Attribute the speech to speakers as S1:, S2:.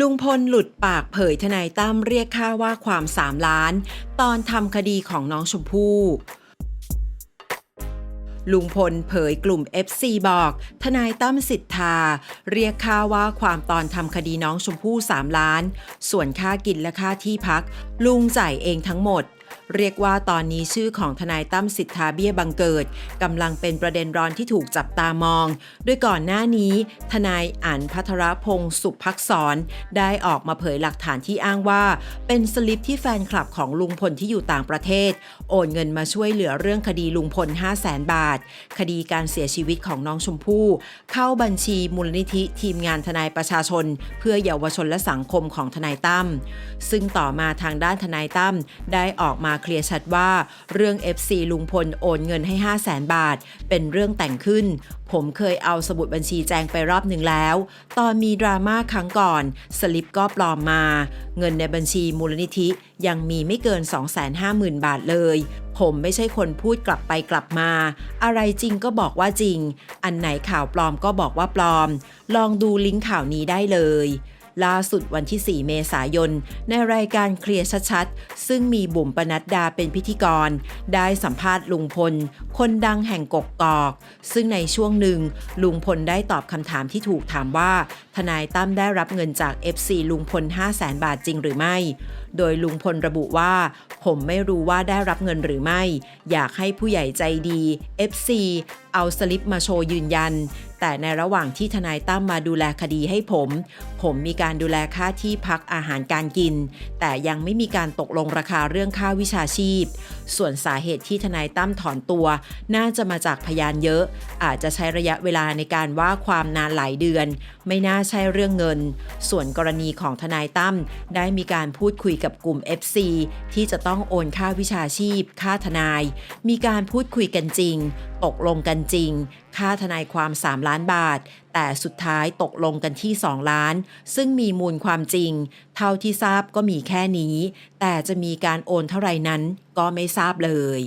S1: ลุงพลหลุดปากเผยทนายตั้มเรียกค่าว่าความ3ล้าน ตอนทำคดีของน้องชมพู่ลุงพลเผยกลุ่ม FC บอก ทนายตั้มสิทธา เรียกค่าว่าความตอนทำคดีน้องชมพู่ 3 ล้าน ส่วนค่ากินและค่าที่พัก ลุงจ่ายเองทั้งหมด เรียกว่าตอนนี้ชื่อของทนายตั้มสิทธาเบี้ยบังเกิดกำลังเป็นประเด็นร้อนที่ถูกจับตามองโดยก่อนหน้านี้ ทนายอั๋นพัทรพงศ์สุภักษร ได้ออกมาเผยหลักฐานที่อ้างว่า เป็นสลิปที่แฟนคลับของลุงพลที่อยู่ต่างประเทศ โอนเงินมาช่วยเหลือเรื่องคดีลุงพล 5 0 0แสนบาท คดีการเสียชีวิตของน้องชมพู่ เข้าบัญชีมูลนิธิทีมงานทนายประชาชน เพื่อเยาวชนและสังคมของทนายตั้มซึ่งต่อมาทางด้านทนายตั้มได้ออกมาเคลียร์ชัดว่า เรื่อง FC ลุงพลโอนเงินให้ 5 0 0แสนบาท เป็นเรื่องแต่งขึ้น ผมเคยเอาสมุดบัญชีแจงไปรอบหนึ่งแล้ว ตอนมีดราม่าครั้งก่อน สลิปก็ปลอมมา เงินในบัญชีมูลนิธิยังมีไม่เกิน 250,000 บาทเลย ผมไม่ใช่คนพูดกลับไปกลับมา อะไรจริงก็บอกว่าจริง อันไหนข่าวปลอมก็บอกว่าปลอม ลองดูลิงก์ข่าวนี้ได้เลย ล่าสุดวันที่ 4 เมษายน ในรายการเคลียร์ชัดๆ ซึ่งมีบุ๋มปนัดดาเป็นพิธีกร ได้สัมภาษณ์ลุงพล คนดังแห่งกกกอก ซึ่งในช่วงหนึ่ง ลุงพลได้ตอบคำถามที่ถูกถามว่า ทนายตั้มได้รับเงินจาก FC ลุงพล 5 0 0แสนบาทจริงหรือไม่ โดยลุงพลระบุว่า ผมไม่รู้ว่าได้รับเงินหรือไม่ อยากให้ผู้ใหญ่ใจดี FC เอาสลิปมาโชว์ยืนยัน แต่ในระหว่างที่ทนายตั้มมาดูแลคดีให้ผม ผมมีการดูแลค่าที่พักอาหารการกิน แต่ยังไม่มีการตกลงราคาเรื่องค่าวิชาชีพ ส่วนสาเหตุที่ทนายตั้มถอนตัว น่าจะมาจากพยานเยอะ อาจจะใช้ระยะเวลาในการว่าความนานหลายเดือน ไม่น่าใช่เรื่องเงิน ส่วนกรณีของทนายตั้มได้มีการพูดคุยกับกลุ่ม FC ที่จะต้องโอนค่าวิชาชีพ ค่าทนาย มีการพูดคุยกันจริง ตกลงกันจริง ค่าทนายความ 3 ล้านบาท แต่สุดท้ายตกลงกันที่ 2 ล้าน ซึ่งมีมูลความจริง เท่าที่ทราบก็มีแค่นี้ แต่จะมีการโอนเท่าไหร่นั้นก็ไม่ทราบเลย